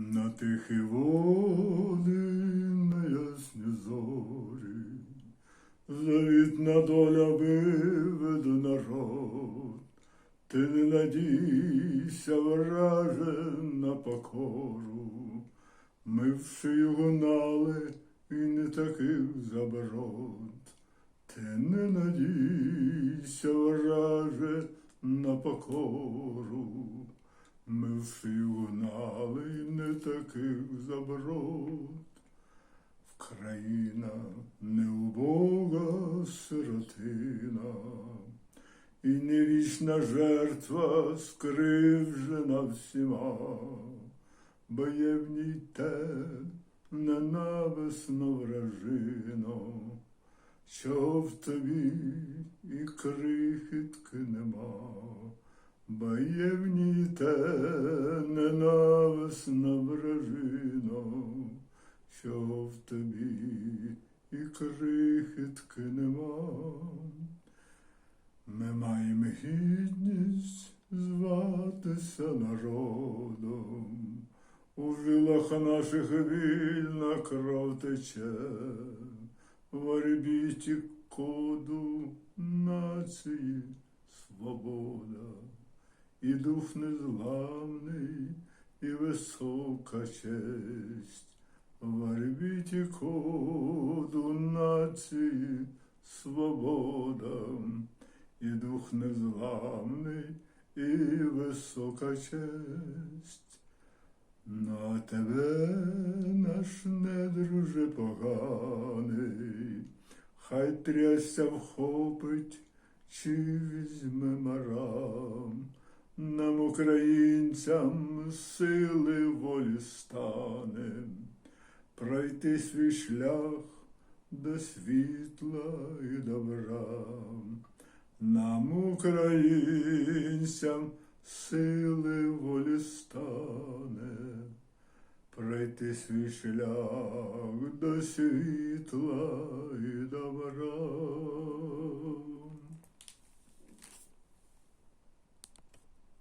На тихі води, на ясні зорі, завітна доля виведе народ. Ти не надійся, враже, на покору. Ми в шию гнали і не таких заброд. Ти не надійся, враже, на покору. Ми в шию гнали не таких заброд. Вкраїна не убога сиротина, і не вічна жертва скривжена всіма, бо є в ній те ненависно вражино, що в тобі і крихітки нема, бо те ненависно вражино, що в тобі і крихітки нема. Ми маємо гідність зватися народом, у жилах наших вільна кров тече, в орбіті коду нації свобода, і дух незламний, і висока честь. В орбіті коду нації свобода, і дух незламний, і висока честь. На тебе, наш недруже поганий, хай трясся вхопить, чи візьме марам. Українцям, сили волі стане, пройти свій шлях до світла і добра. Нам, українцям, сили волі стане, пройти свій шлях до світла і добра.